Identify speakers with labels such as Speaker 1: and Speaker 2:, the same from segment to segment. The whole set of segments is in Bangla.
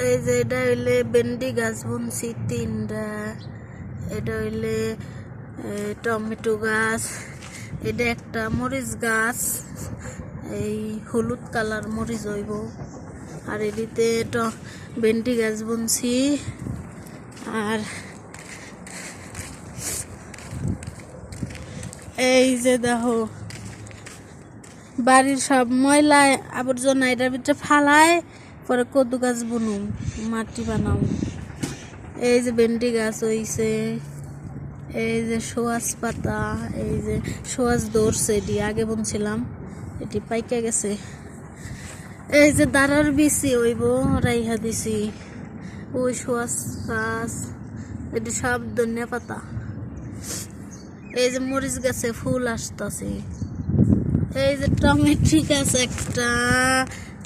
Speaker 1: এই যে এটা হইলে ভেন্ডি গাছ বুনছি তিনটা। এটা হইলে টমেটো গাছ, এটা একটা মরিচ গাছ, এই হলুদ কালার মরিচ হইব। আর এদিকে তো ভেন্ডি গাছ বুনছি আর এই যে দেখো, বাড়ির সব ময়লা আবর্জনা এটার ভিতরে ফালায়। পরে কদু গাছ বুনুম, মাটি বানাও এই যে ভেন্ডি গাছ হইছে, এই যে সোয়াজ পাতা, এই যে সোয়াজ দৌড়ছে এটি, আগে বুনছিলাম, এটি পাইকা গেছে। এই যে দাঁড়ার বিচি হইব, রাইহা দিছি। ওই সোয়াজ গাছ, এটি সব ধনিয়া পাতা। এই যে মরিচ গাছে ফুল আসতেছে। এই যে টমেটো গাছ একটা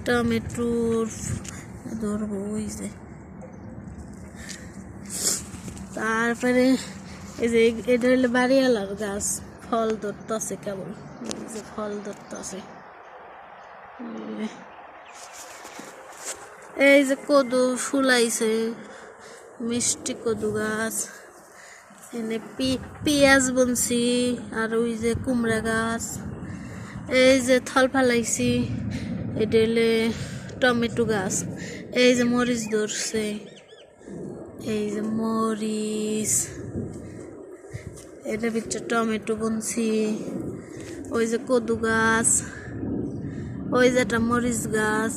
Speaker 1: টমেটোর ধরবো, ওই যে। তারপরে এই যে এটা হলো বাড়িওয়ালার গাছ, ফল ধরতেছে কেবল এই যে ফল ধরতেছে। এই যে কদু ফুলাইছে, মিষ্টি কদু গাছ, এনে পেঁয়াজ বনছি, আর ওই যে কুমড়া গাছ। এই যে থল ফালাইছি এটা হলে টমেটো গাছ। এই যে মরিচ ধরছে। এই যে মরিচ। এটার ভিতরে টমেটো বুনছি। ওই যে কদু গাছ। ওই যে একটা মরিচ গাছ।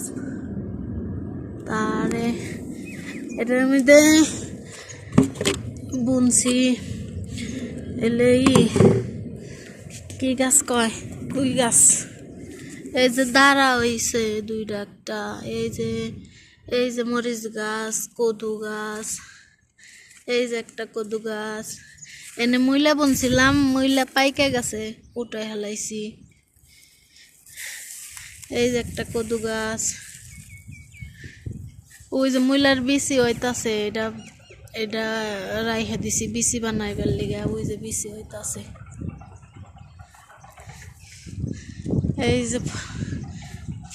Speaker 1: তারে এটার মধ্যে বুনছি। এলে কি গাছ কয়? কুই গাছ। এই যে দাঁড়া হইছে দুইটা একটা এই যে এই যে মরিচ গাছ, কদু গাছ, এই যে একটা কদু গাছ। এনে ময়লা বুনছিলাম, ময়লা পাইকা গেছে, উঠাই হেলাইছি এই যে একটা কদু গাছ। ওই যে ময়লার বিচি হইতাছে, এটা এটা রাইখা দিছি, বিচি বানাইবার লিগা, ওই যে বিচি হইতাছে। এই যে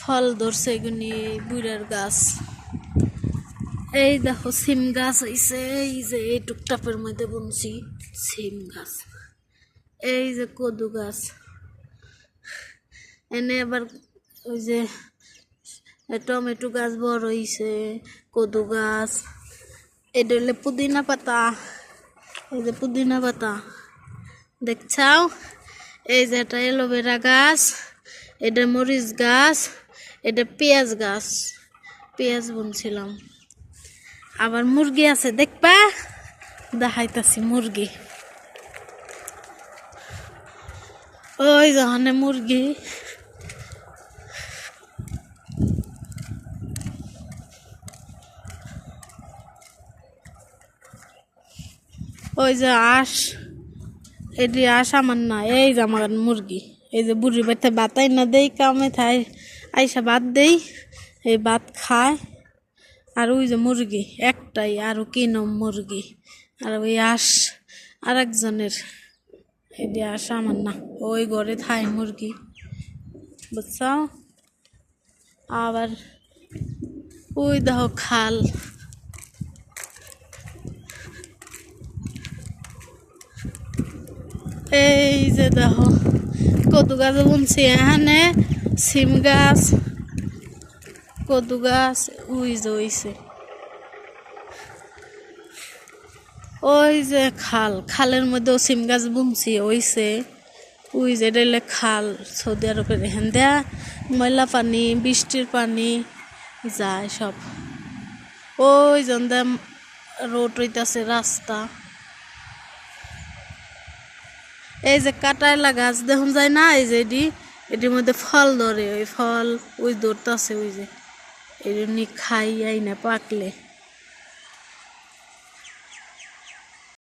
Speaker 1: ফল ধরছে এগুনি বুড়ার গাছ। এই দেখো সিম গাছ হইছে, এই যে এই টুকটাপের মধ্যে বুনছি সিম গাছ। এই যে কদু গাছ। এনে আবার ওই যে টমেটো গাছ বড় হইছে, কদু গাছ। এটা হলে পুদিনা পাতা, এই যে পুদিনা পাতা। দেখছাও? এই যে এটা এলোভেরা গাছ, এটা মরিচ গাছ। এটা পেঁয়াজ গাছ, পেঁয়াজ বুনছিলাম। আবার মুরগি আছে, দেখবা? দেখাইতাছি মুরগি। ওই যখন মুরগি। ওই যে আঁশ। এটি আঁশ আমার না, এই যে আমার মুরগি। এই যে বুড়ি বাড়িতে বাতাই না দেই কামে থাই। আইসা ভাত দেই, এই ভাত খায়। আর ওই যে মুরগি, একটাই, আর কি নাম মুরগি, আর ওই আস আর একজনের এটি আস আমার না, ওই ঘরে থাই মুরগি, বুঝছাও? আবার ওই দেখো খাল। এই যে দেখো কদু গাছ বুনছি এখানে। সিম গাছ, কদু গাছ উই যে হইছে। ওই যে খাল, খালের মধ্যেও সিম গাছ বুনছি, হইছে। উই যে ডেলে খাল সৌদি আরবের এখান দেয়া ময়লা পানি, বৃষ্টির পানি যায় সব। ওই জন রোড হইতাছে রাস্তা। এই যে কাটাইলা গাছ দেখুন যায় না, এই যে এটি? এটির মধ্যে ফল ধরে, ওই ফল, ওই ধরতেছে ওই যে। এই জন্য খাই, আই না পাকলে।